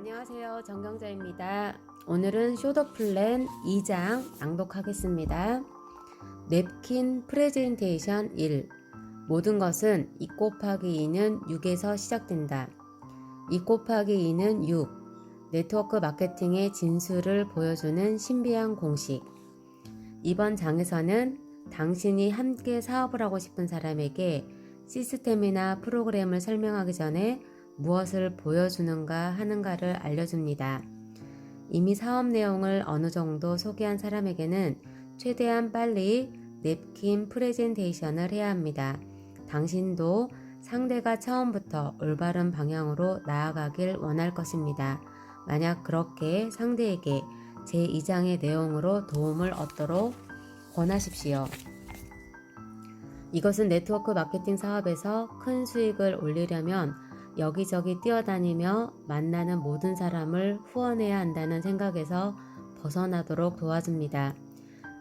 안녕하세요. 정경자입니다. 오늘은 쇼더 플랜 2장 낭독하겠습니다. 냅킨 프레젠테이션 1 모든 것은 2 곱하기 2는 6에서 시작된다. 2 곱하기 2는 6 네트워크 마케팅의 진수를 보여주는 신비한 공식 이번 장에서는 당신이 함께 사업을 하고 싶은 사람에게 시스템이나 프로그램을 설명하기 전에 무엇을 보여주는가 하는가를 알려줍니다. 이미 사업 내용을 어느 정도 소개한 사람에게는 최대한 빨리 냅킨 프레젠테이션을 해야 합니다. 당신도 상대가 처음부터 올바른 방향으로 나아가길 원할 것입니다. 만약 그렇게 상대에게 제2장의 내용으로 도움을 얻도록 권하십시오. 이것은 네트워크 마케팅 사업에서 큰 수익을 올리려면 여기저기 뛰어다니며 만나는 모든 사람을 후원해야 한다는 생각에서 벗어나도록 도와줍니다.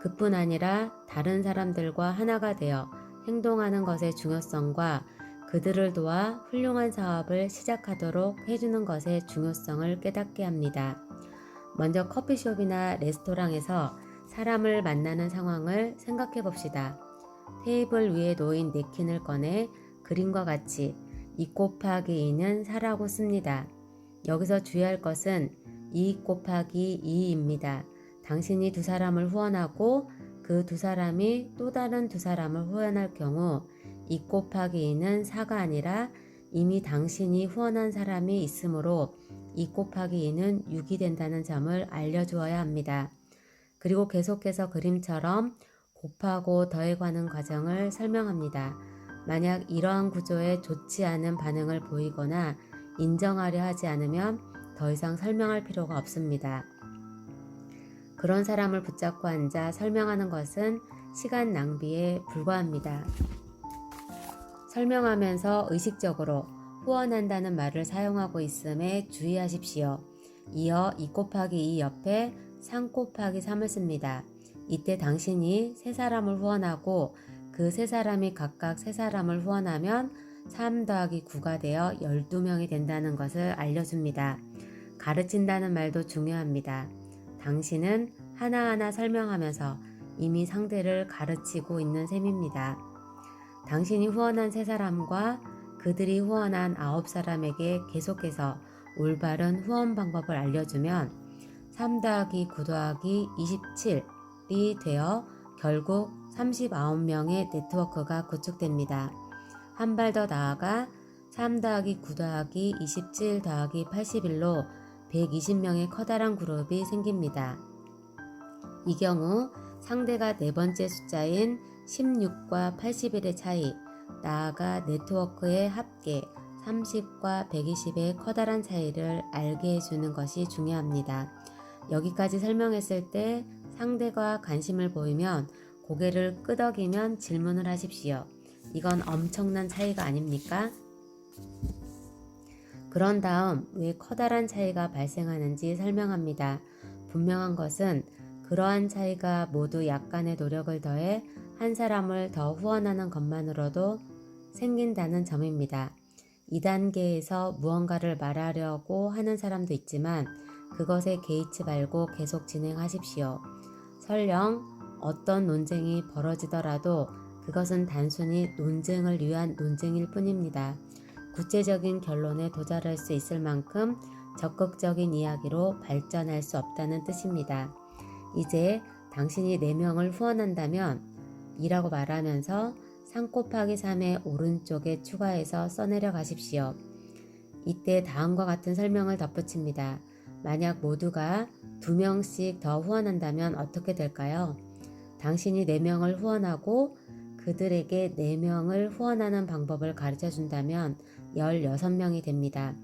그뿐 아니라 다른 사람들과 하나가 되어 행동하는 것의 중요성과 그들을 도와 훌륭한 사업을 시작하도록 해주는 것의 중요성을 깨닫게 합니다. 먼저 커피숍이나 레스토랑에서 사람을 만나는 상황을 생각해 봅시다. 테이블 위에 놓인 냅킨을 꺼내 그림과 같이 2 곱하기 2는 4라고 씁니다. 여기서 주의할 것은 2 곱하기 2입니다. 당신이 두 사람을 후원하고 그 두 사람이 또 다른 두 사람을 후원할 경우 2 곱하기 2는 4가 아니라 이미 당신이 후원한 사람이 있으므로 2 곱하기 2는 6이 된다는 점을 알려주어야 합니다. 그리고 계속해서 그림처럼 곱하고 더해가는 과정을 설명합니다. 만약 이러한 구조에 좋지 않은 반응을 보이거나 인정하려 하지 않으면 더 이상 설명할 필요가 없습니다. 그런 사람을 붙잡고 앉아 설명하는 것은 시간 낭비에 불과합니다. 설명하면서 의식적으로 후원한다는 말을 사용하고 있음에 주의하십시오. 이어 2 곱하기 2 옆에 3 곱하기 3을 씁니다. 이때 당신이 세 사람을 후원하고 그 세 사람이 각각 세 사람을 후원하면 3 더하기 9가 되어 12명이 된다는 것을 알려줍니다. 가르친다는 말도 중요합니다. 당신은 하나하나 설명하면서 이미 상대를 가르치고 있는 셈입니다. 당신이 후원한 세 사람과 그들이 후원한 아홉 사람에게 계속해서 올바른 후원 방법을 알려주면 3 더하기 9 더하기 27이 되어 결국 39명의 네트워크가 구축됩니다. 한 발 더 나아가 3 더하기 9 더하기 27 더하기 81로 120명의 커다란 그룹이 생깁니다. 이 경우 상대가 네 번째 숫자인 16과 81의 차이, 나아가 네트워크의 합계 30과 120의 커다란 차이를 알게 해주는 것이 중요합니다. 여기까지 설명했을 때 상대가 관심을 보이면 고개를 끄덕이면 질문을 하십시오. 이건 엄청난 차이가 아닙니까? 그런 다음 왜 커다란 차이가 발생하는지 설명합니다. 분명한 것은 그러한 차이가 모두 약간의 노력을 더해 한 사람을 더 후원하는 것만으로도 생긴다는 점입니다. 2단계에서 무언가를 말하려고 하는 사람도 있지만 그것에 개의치 말고 계속 진행하십시오. 설령 어떤 논쟁이 벌어지더라도 그것은 단순히 논쟁을 위한 논쟁일 뿐입니다. 구체적인 결론에 도달할 수 있을 만큼 적극적인 이야기로 발전할 수 없다는 뜻입니다. 이제 당신이 4명을 후원한다면 이라고 말하면서 3 곱하기 3의 오른쪽에 추가해서 써내려 가십시오. 이때 다음과 같은 설명을 덧붙입니다. 만약 모두가 2명씩 더 후원한다면 어떻게 될까요? 당신이 4명을 후원하고 그들에게 4명을 후원하는 방법을 가르쳐 준다면 16명이 됩니다.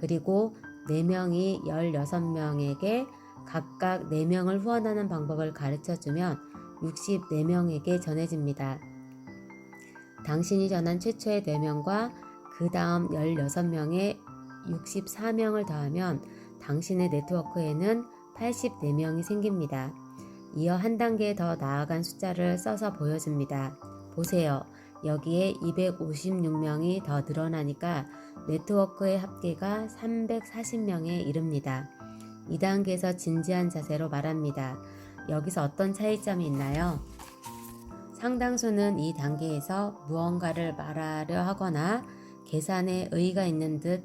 그리고 4명이 16명에게 각각 4명을 후원하는 방법을 가르쳐 주면 64명에게 전해집니다. 당신이 전한 최초의 4명과 그 다음 16명의 64명을 더하면 당신의 네트워크에는 84명이 생깁니다. 이어 한 단계 더 나아간 숫자를 써서 보여줍니다. 보세요. 여기에 256명이 더 늘어나니까 네트워크의 합계가 340명에 이릅니다. 2단계에서 진지한 자세로 말합니다. 여기서 어떤 차이점이 있나요? 상당수는 이 단계에서 무언가를 말하려 하거나 계산에 의의가 있는 듯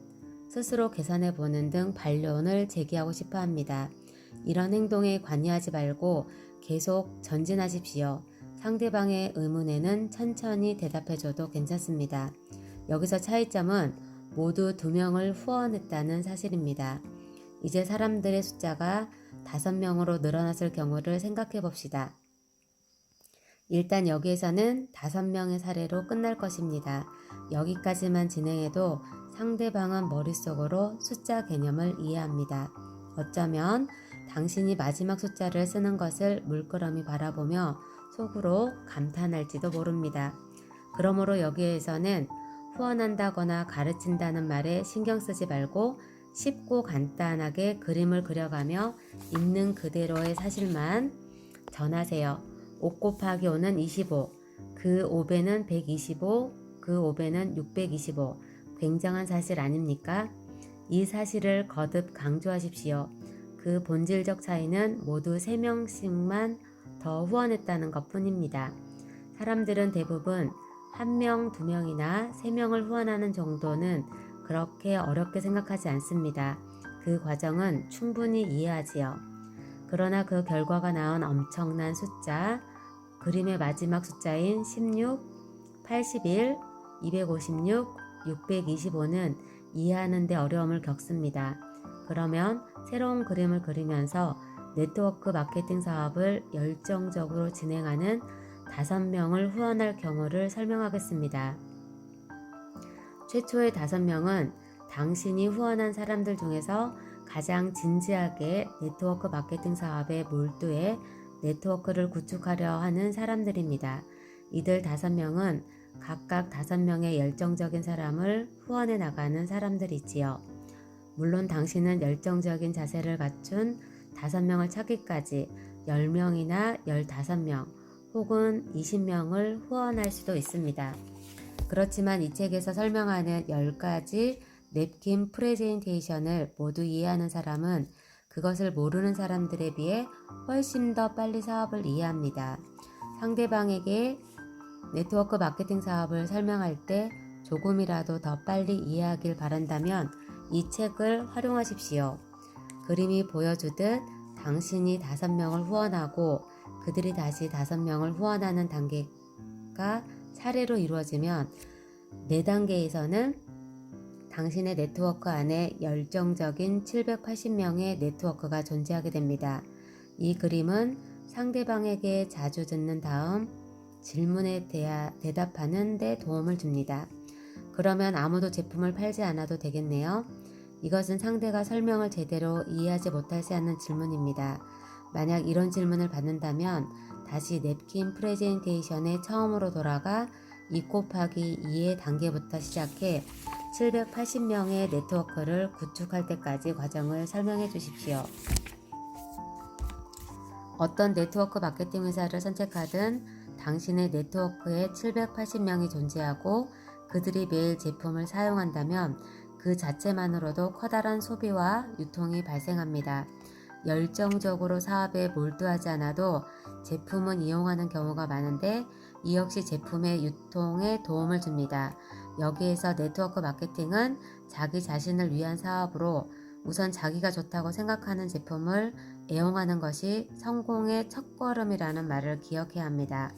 스스로 계산해 보는 등 반론을 제기하고 싶어 합니다. 이런 행동에 관여하지 말고 계속 전진하십시오. 상대방의 의문에는 천천히 대답해줘도 괜찮습니다. 여기서 차이점은 모두 두 명을 후원했다는 사실입니다. 이제 사람들의 숫자가 다섯 명으로 늘어났을 경우를 생각해 봅시다. 일단 여기에서는 다섯 명의 사례로 끝날 것입니다. 여기까지만 진행해도 상대방은 머릿속으로 숫자 개념을 이해합니다. 어쩌면 당신이 마지막 숫자를 쓰는 것을 물끄러미 바라보며 속으로 감탄할지도 모릅니다. 그러므로 여기에서는 후원한다거나 가르친다는 말에 신경 쓰지 말고 쉽고 간단하게 그림을 그려가며 있는 그대로의 사실만 전하세요. 5 곱하기 5는 25, 그 5배는 125, 그 5배는 625. 굉장한 사실 아닙니까? 이 사실을 거듭 강조하십시오. 그 본질적 차이는 모두 3명씩만 더 후원했다는 것 뿐입니다. 사람들은 대부분 1명, 2명이나 3명을 후원하는 정도는 그렇게 어렵게 생각하지 않습니다. 그 과정은 충분히 이해하지요. 그러나 그 결과가 나온 엄청난 숫자, 그림의 마지막 숫자인 16, 81, 256, 625는 이해하는데 어려움을 겪습니다. 그러면 새로운 그림을 그리면서 네트워크 마케팅 사업을 열정적으로 진행하는 5명을 후원할 경우를 설명하겠습니다. 최초의 5명은 당신이 후원한 사람들 중에서 가장 진지하게 네트워크 마케팅 사업에 몰두해 네트워크를 구축하려 하는 사람들입니다. 이들 5명은 각각 5명의 열정적인 사람을 후원해 나가는 사람들이지요. 물론 당신은 열정적인 자세를 갖춘 5명을 찾기까지 10명이나 15명 혹은 20명을 후원할 수도 있습니다. 그렇지만 이 책에서 설명하는 10가지 냅킨 프레젠테이션을 모두 이해하는 사람은 그것을 모르는 사람들에 비해 훨씬 더 빨리 사업을 이해합니다. 상대방에게 네트워크 마케팅 사업을 설명할 때 조금이라도 더 빨리 이해하길 바란다면 이 책을 활용하십시오. 그림이 보여주듯 당신이 다섯 명을 후원하고 그들이 다시 다섯 명을 후원하는 단계가 차례로 이루어지면 네 단계에서는 당신의 네트워크 안에 열정적인 780명의 네트워크가 존재하게 됩니다. 이 그림은 상대방에게 자주 듣는 다음 질문에 대하, 대답하는 데 도움을 줍니다. 그러면 아무도 제품을 팔지 않아도 되겠네요. 이것은 상대가 설명을 제대로 이해하지 못하지 않는 질문입니다. 만약 이런 질문을 받는다면 다시 냅킨 프레젠테이션에 처음으로 돌아가 2 곱하기 2의 단계부터 시작해 780명의 네트워크를 구축할 때까지 과정을 설명해 주십시오. 어떤 네트워크 마케팅 회사를 선택하든 당신의 네트워크에 780명이 존재하고 그들이 매일 제품을 사용한다면 그 자체만으로도 커다란 소비와 유통이 발생합니다. 열정적으로 사업에 몰두하지 않아도 제품은 이용하는 경우가 많은데 이 역시 제품의 유통에 도움을 줍니다. 여기에서 네트워크 마케팅은 자기 자신을 위한 사업으로 우선 자기가 좋다고 생각하는 제품을 애용하는 것이 성공의 첫걸음이라는 말을 기억해야 합니다.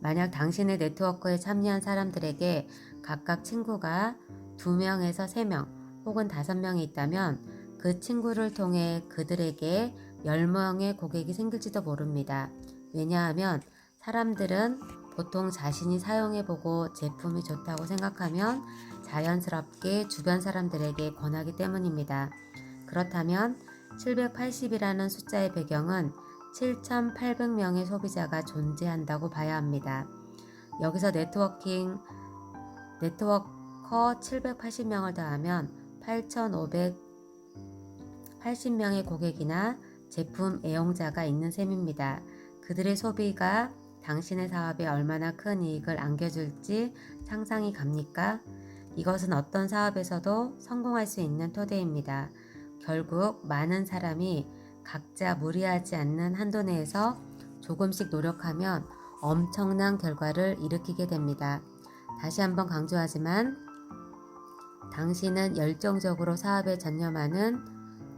만약 당신의 네트워크에 참여한 사람들에게 각각 친구가 2명에서 3명 혹은 5명이 있다면 그 친구를 통해 그들에게 10명의 고객이 생길지도 모릅니다. 왜냐하면 사람들은 보통 자신이 사용해보고 제품이 좋다고 생각하면 자연스럽게 주변 사람들에게 권하기 때문입니다. 그렇다면 780이라는 숫자의 배경은 7,800명의 소비자가 존재한다고 봐야 합니다. 여기서 네트워킹, 네트워 커 780명을 더하면 8,580명의 고객이나 제품 애용자가 있는 셈입니다. 그들의 소비가 당신의 사업에 얼마나 큰 이익을 안겨줄지 상상이 갑니까? 이것은 어떤 사업에서도 성공할 수 있는 토대입니다. 결국 많은 사람이 각자 무리하지 않는 한도 내에서 조금씩 노력하면 엄청난 결과를 일으키게 됩니다. 다시 한번 강조하지만 당신은 열정적으로 사업에 전념하는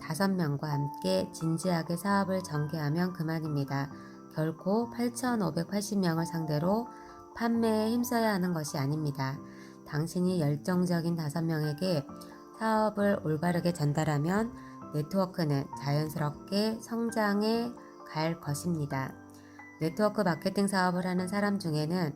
다섯 명과 함께 진지하게 사업을 전개하면 그만입니다. 결코 8,580명을 상대로 판매에 힘써야 하는 것이 아닙니다. 당신이 열정적인 다섯 명에게 사업을 올바르게 전달하면 네트워크는 자연스럽게 성장해 갈 것입니다. 네트워크 마케팅 사업을 하는 사람 중에는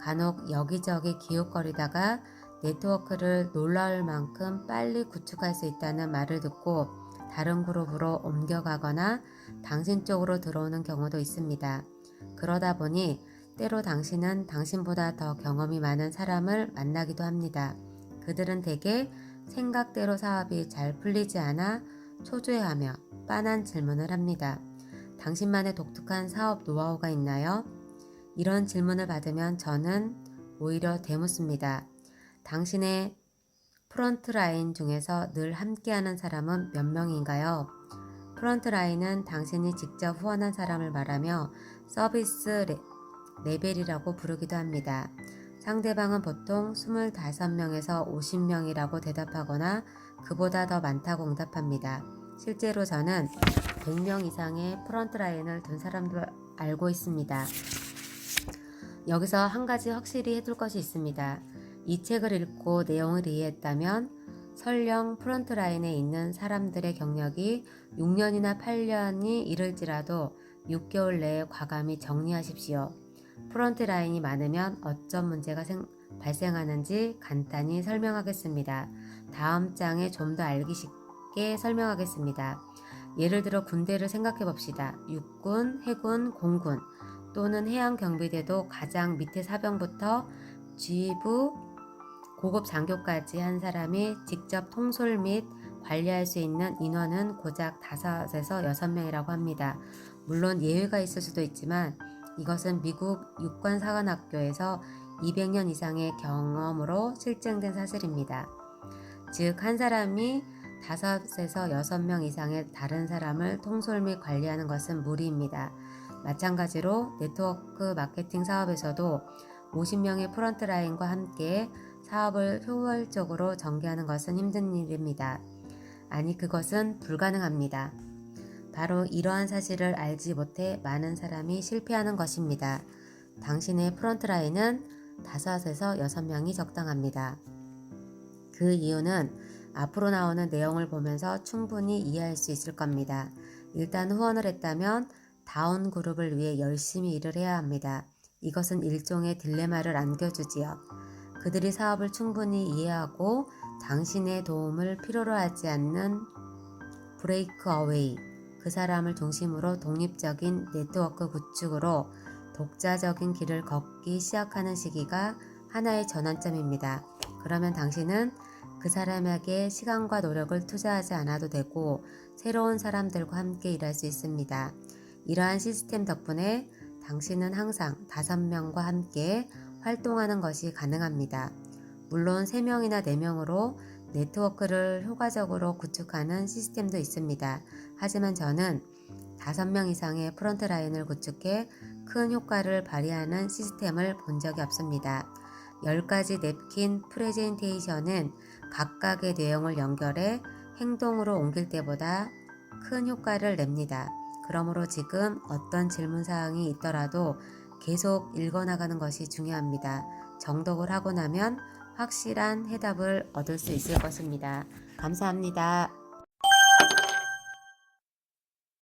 간혹 여기저기 기웃거리다가 네트워크를 놀라울 만큼 빨리 구축할 수 있다는 말을 듣고 다른 그룹으로 옮겨가거나 당신 쪽으로 들어오는 경우도 있습니다. 그러다 보니 때로 당신은 당신보다 더 경험이 많은 사람을 만나기도 합니다. 그들은 대개 생각대로 사업이 잘 풀리지 않아 초조해하며 빤한 질문을 합니다. 당신만의 독특한 사업 노하우가 있나요? 이런 질문을 받으면 저는 오히려 되묻습니다. 당신의 프런트 라인 중에서 늘 함께하는 사람은 몇 명인가요? 프런트 라인은 당신이 직접 후원한 사람을 말하며 서비스 레, 레벨이라고 부르기도 합니다. 상대방은 보통 25명에서 50명이라고 대답하거나 그보다 더 많다고 응답합니다. 실제로 저는 100명 이상의 프런트 라인을 둔 사람도 알고 있습니다. 여기서 한 가지 확실히 해둘 것이 있습니다. 이 책을 읽고 내용을 이해했다면 설령 프런트 라인에 있는 사람들의 경력이 6년이나 8년이 이를지라도 6개월 내에 과감히 정리하십시오. 프런트 라인이 많으면 어떤 문제가 생, 발생하는지 간단히 설명하겠습니다. 다음 장에 좀 더 알기 쉽게 설명하겠습니다. 예를 들어 군대를 생각해 봅시다. 육군, 해군, 공군 또는 해양경비대도 가장 밑에 사병부터 지휘부, 고급 장교까지 한 사람이 직접 통솔 및 관리할 수 있는 인원은 고작 5에서 6명이라고 합니다. 물론 예외가 있을 수도 있지만 이것은 미국 육관사관학교에서 200년 이상의 경험으로 실증된 사실입니다. 즉, 한 사람이 5에서 6명 이상의 다른 사람을 통솔 및 관리하는 것은 무리입니다. 마찬가지로 네트워크 마케팅 사업에서도 50명의 프런트라인과 함께 사업을 효율적으로 전개하는 것은 힘든 일입니다. 아니, 그것은 불가능합니다. 바로 이러한 사실을 알지 못해 많은 사람이 실패하는 것입니다. 당신의 프런트라인은 5에서 6명이 적당합니다. 그 이유는 앞으로 나오는 내용을 보면서 충분히 이해할 수 있을 겁니다. 일단 후원을 했다면 다운 그룹을 위해 열심히 일을 해야 합니다. 이것은 일종의 딜레마를 안겨주지요. 그들이 사업을 충분히 이해하고 당신의 도움을 필요로 하지 않는 브레이크 어웨이, 그 사람을 중심으로 독립적인 네트워크 구축으로 독자적인 길을 걷기 시작하는 시기가 하나의 전환점입니다. 그러면 당신은 그 사람에게 시간과 노력을 투자하지 않아도 되고 새로운 사람들과 함께 일할 수 있습니다. 이러한 시스템 덕분에 당신은 항상 다섯 명과 함께 활동하는 것이 가능합니다. 물론 3명이나 4명으로 네트워크를 효과적으로 구축하는 시스템도 있습니다. 하지만 저는 5명 이상의 프런트 라인을 구축해 큰 효과를 발휘하는 시스템을 본 적이 없습니다. 10가지 냅킨 프레젠테이션은 각각의 내용을 연결해 행동으로 옮길 때보다 큰 효과를 냅니다. 그러므로 지금 어떤 질문 사항이 있더라도 계속 읽어나가는 것이 중요합니다. 정독을 하고 나면 확실한 해답을 얻을 수 있을 것입니다. 감사합니다.